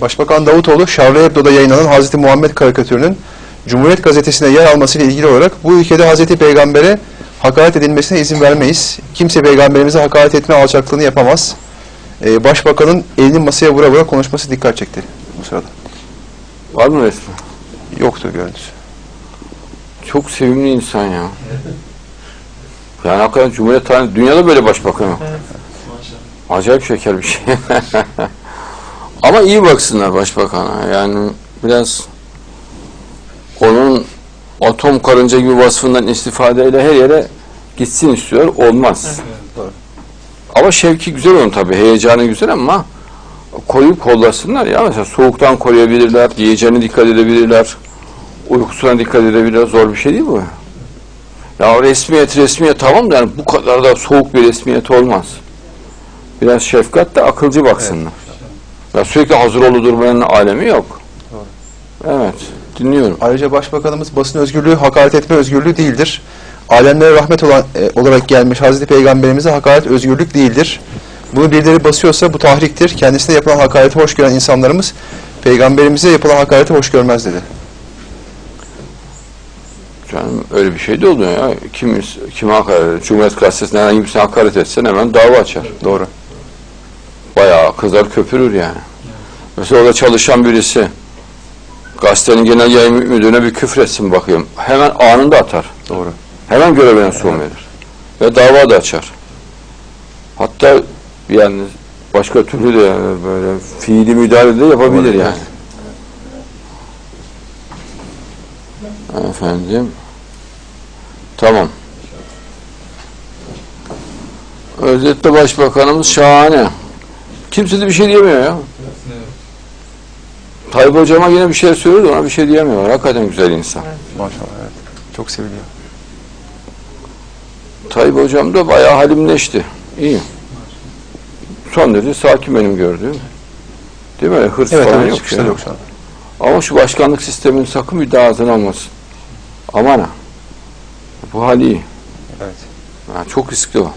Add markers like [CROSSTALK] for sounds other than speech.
Başbakan Davutoğlu, Charlie Hebdo'da yayınlanan Hazreti Muhammed karikatürünün Cumhuriyet Gazetesi'ne yer almasıyla ilgili olarak bu ülkede Hazreti Peygamber'e hakaret edilmesine izin vermeyiz. Kimse peygamberimize hakaret etme alçaklığını yapamaz. Ee, Başbakanın elini masaya vura vura konuşması dikkat çekti bu sırada. Var mı resmi? Yoktu görüntüsü. Çok sevimli insan ya. Yani hakikaten Cumhuriyet tarihi, dünyada böyle başbakan yok. Acayip şeker bir şey. [LAUGHS] Ama iyi baksınlar başbakana. Yani biraz onun atom karınca gibi vasfından istifadeyle her yere gitsin istiyor. Olmaz. Doğru. Ama şevki güzel onun tabii. Heyecanı güzel ama koruyup kollasınlar ya. Mesela soğuktan koruyabilirler, yiyeceğine dikkat edebilirler, uykusuna dikkat edebilirler. Zor bir şey değil bu. Ya resmiyet resmiyet tamam da yani bu kadar da soğuk bir resmiyet olmaz. Biraz şefkat de akılcı baksınlar. Ya sürekli hazır olu durmanın alemi yok. Evet, dinliyorum. Ayrıca Başbakanımız basın özgürlüğü hakaret etme özgürlüğü değildir. Alemlere rahmet olan, e, olarak gelmiş Hazreti Peygamberimize hakaret özgürlük değildir. Bunu birileri basıyorsa bu tahriktir. Kendisine yapılan hakareti hoş gören insanlarımız Peygamberimize yapılan hakareti hoş görmez dedi. Canım öyle bir şey de oluyor ya. Kim, kime hakaret Cumhuriyet Gazetesi'ne herhangi birisine hakaret etsen hemen dava açar. Doğru. Bayağı kızar köpürür yani. Mesela orada çalışan birisi gazetenin genel yayın müdürüne bir küfür etsin bakıyorum. Hemen anında atar. Doğru. Hemen görevine son verir. Ve dava da açar. Hatta yani başka türlü de yani böyle fiili müdahale de yapabilir Doğru, yani. Efendim. Tamam. Özetle başbakanımız şahane. Kimse de bir şey diyemiyor ya. Tayyip hocama yine bir şey söylüyordu ona bir şey diyemiyor. Hakikaten güzel insan. Maşallah evet. Çok seviliyor. Tayyip hocam da bayağı halimleşti. İyi. Son derece sakin benim gördüğüm. Değil mi? Hırs Evet, falan evet yok. çıkışları ya. yok şu an. Ama şu başkanlık sistemin sakın bir daha ağzına almasın. Aman ha. Bu hali iyi. Evet. Ha, çok riskli o.